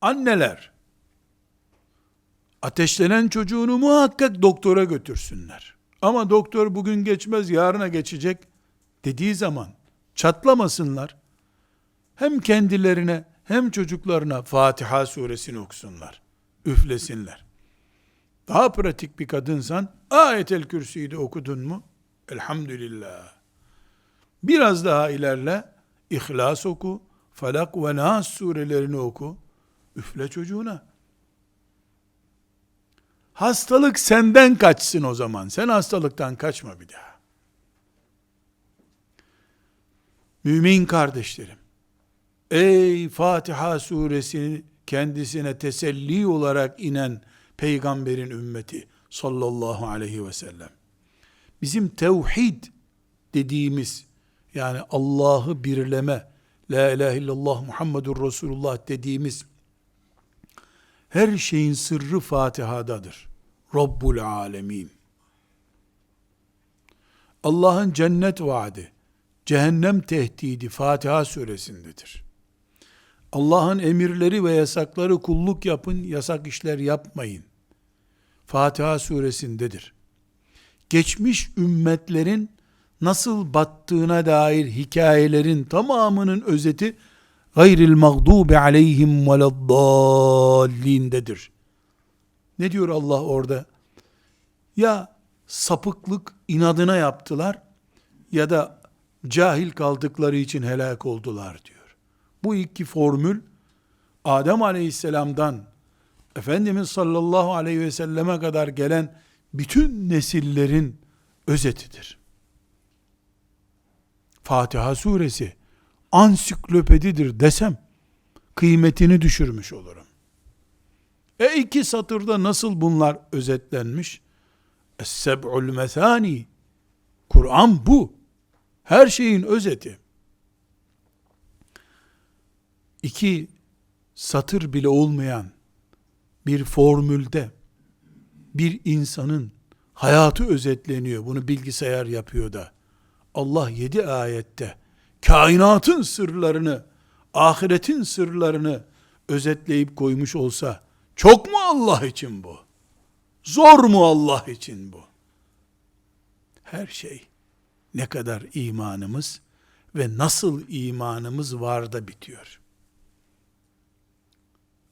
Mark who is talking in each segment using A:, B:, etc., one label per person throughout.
A: Anneler ateşlenen çocuğunu muhakkak doktora götürsünler. Ama doktor bugün geçmez yarına geçecek dediği zaman çatlamasınlar. Hem kendilerine hem çocuklarına Fatiha suresini okusunlar. Üflesinler. Daha pratik bir kadınsan ayetel kürsüyü de okudun mu? Elhamdülillah. Biraz daha ilerle İhlas oku, Falak ve Nas surelerini oku. Üfle çocuğuna. Hastalık senden kaçsın o zaman. Sen hastalıktan kaçma bir daha. Mümin kardeşlerim, ey Fatiha suresini kendisine teselli olarak inen peygamberin ümmeti sallallahu aleyhi ve sellem. Bizim tevhid dediğimiz yani Allah'ı birleme, la ilahe illallah Muhammedur Resulullah dediğimiz her şeyin sırrı Fatiha'dadır. Rabbul alemin. Allah'ın cennet vaadi, cehennem tehdidi Fatiha suresindedir. Allah'ın emirleri ve yasakları kulluk yapın, yasak işler yapmayın. Fatiha suresindedir. Geçmiş ümmetlerin nasıl battığına dair hikayelerin tamamının özeti gayril mağdubi aleyhim veleddallindedir. Ne diyor Allah orada? Ya sapıklık inadına yaptılar ya da cahil kaldıkları için helak oldular diyor. Bu iki formül Adem aleyhisselamdan Efendimiz sallallahu aleyhi ve selleme kadar gelen bütün nesillerin özetidir. Fatiha suresi ansiklopedidir desem kıymetini düşürmüş olurum. E iki satırda nasıl bunlar özetlenmiş? Es-seb'ul mesani. Kur'an bu. Her şeyin özeti. İki satır bile olmayan bir formülde bir insanın hayatı özetleniyor. Bunu bilgisayar yapıyor da. Allah yedi ayette kainatın sırlarını, ahiretin sırlarını özetleyip koymuş olsa çok mu Allah için bu? Zor mu Allah için bu? Her şey ne kadar imanımız ve nasıl imanımız var da bitiyor.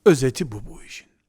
A: Özeti bu bu işin.